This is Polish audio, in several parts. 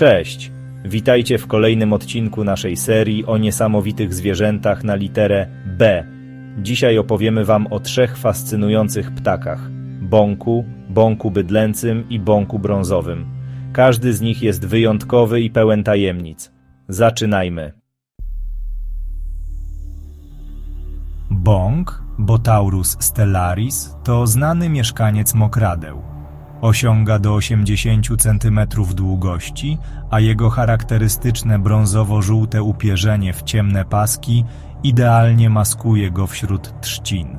Cześć! Witajcie w kolejnym odcinku naszej serii o niesamowitych zwierzętach na literę B. Dzisiaj opowiemy Wam o trzech fascynujących ptakach: bąku, bąku bydlęcym i bąku brązowym. Każdy z nich jest wyjątkowy i pełen tajemnic. Zaczynajmy. Bąk, Botaurus stellaris, to znany mieszkaniec mokradeł. Osiąga do 80 cm długości, a jego charakterystyczne brązowo-żółte upierzenie w ciemne paski idealnie maskuje go wśród trzcin.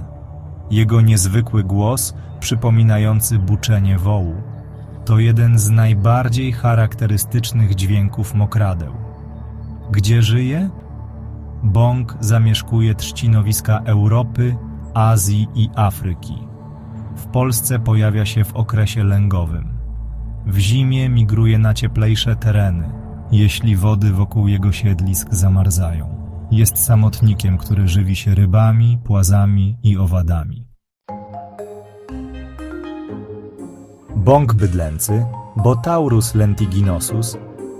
Jego niezwykły głos, przypominający buczenie wołu, to jeden z najbardziej charakterystycznych dźwięków mokradeł. Gdzie żyje? Bąk zamieszkuje trzcinowiska Europy, Azji i Afryki. Polsce pojawia się w okresie lęgowym. W zimie migruje na cieplejsze tereny, jeśli wody wokół jego siedlisk zamarzają. Jest samotnikiem, który żywi się rybami, płazami i owadami. Bąk bydlęcy, Botaurus lentiginosus,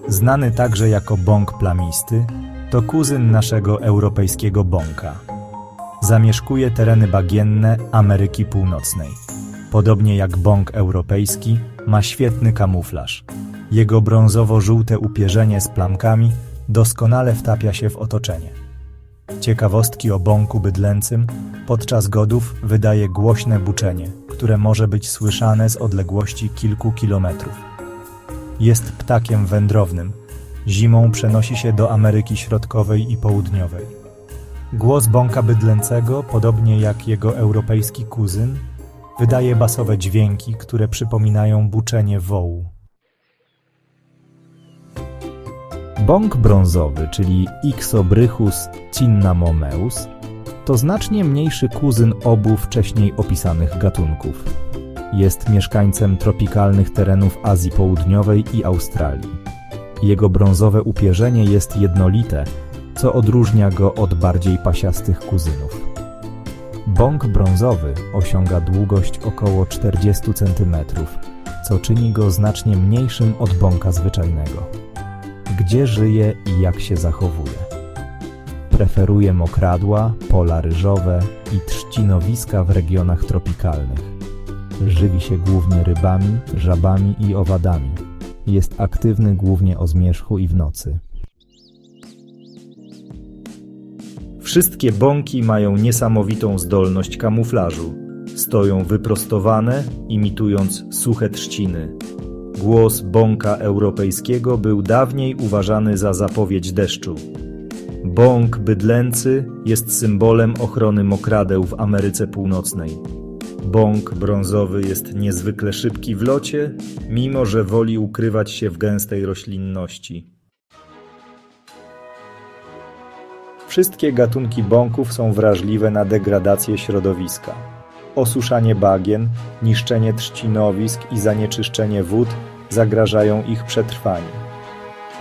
znany także jako bąk plamisty, to kuzyn naszego europejskiego bąka. Zamieszkuje tereny bagienne Ameryki Północnej. Podobnie jak bąk europejski, ma świetny kamuflaż. Jego brązowo-żółte upierzenie z plamkami doskonale wtapia się w otoczenie. Ciekawostki o bąku bydlęcym podczas godów wydaje głośne buczenie, które może być słyszane z odległości kilku kilometrów. Jest ptakiem wędrownym. Zimą przenosi się do Ameryki Środkowej i Południowej. Głos bąka bydlęcego, podobnie jak jego europejski kuzyn, wydaje basowe dźwięki, które przypominają buczenie wołu. Bąk brązowy, czyli Ixobrychus cinnamomeus, to znacznie mniejszy kuzyn obu wcześniej opisanych gatunków. Jest mieszkańcem tropikalnych terenów Azji Południowej i Australii. Jego brązowe upierzenie jest jednolite, co odróżnia go od bardziej pasiastych kuzynów. Bąk brązowy osiąga długość około 40 cm, co czyni go znacznie mniejszym od bąka zwyczajnego. Gdzie żyje i jak się zachowuje? Preferuje mokradła, pola ryżowe i trzcinowiska w regionach tropikalnych. Żywi się głównie rybami, żabami i owadami. Jest aktywny głównie o zmierzchu i w nocy. Wszystkie bąki mają niesamowitą zdolność kamuflażu. Stoją wyprostowane, imitując suche trzciny. Głos bąka europejskiego był dawniej uważany za zapowiedź deszczu. Bąk bydlęcy jest symbolem ochrony mokradeł w Ameryce Północnej. Bąk brązowy jest niezwykle szybki w locie, mimo że woli ukrywać się w gęstej roślinności. Wszystkie gatunki bąków są wrażliwe na degradację środowiska. Osuszanie bagien, niszczenie trzcinowisk i zanieczyszczenie wód zagrażają ich przetrwaniu.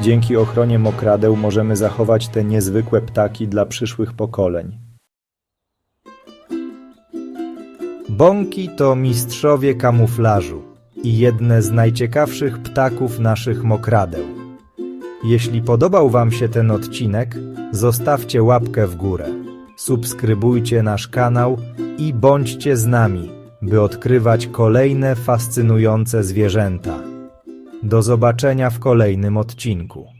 Dzięki ochronie mokradeł możemy zachować te niezwykłe ptaki dla przyszłych pokoleń. Bąki to mistrzowie kamuflażu i jedne z najciekawszych ptaków naszych mokradeł. Jeśli podobał Wam się ten odcinek, zostawcie łapkę w górę, subskrybujcie nasz kanał i bądźcie z nami, by odkrywać kolejne fascynujące zwierzęta. Do zobaczenia w kolejnym odcinku.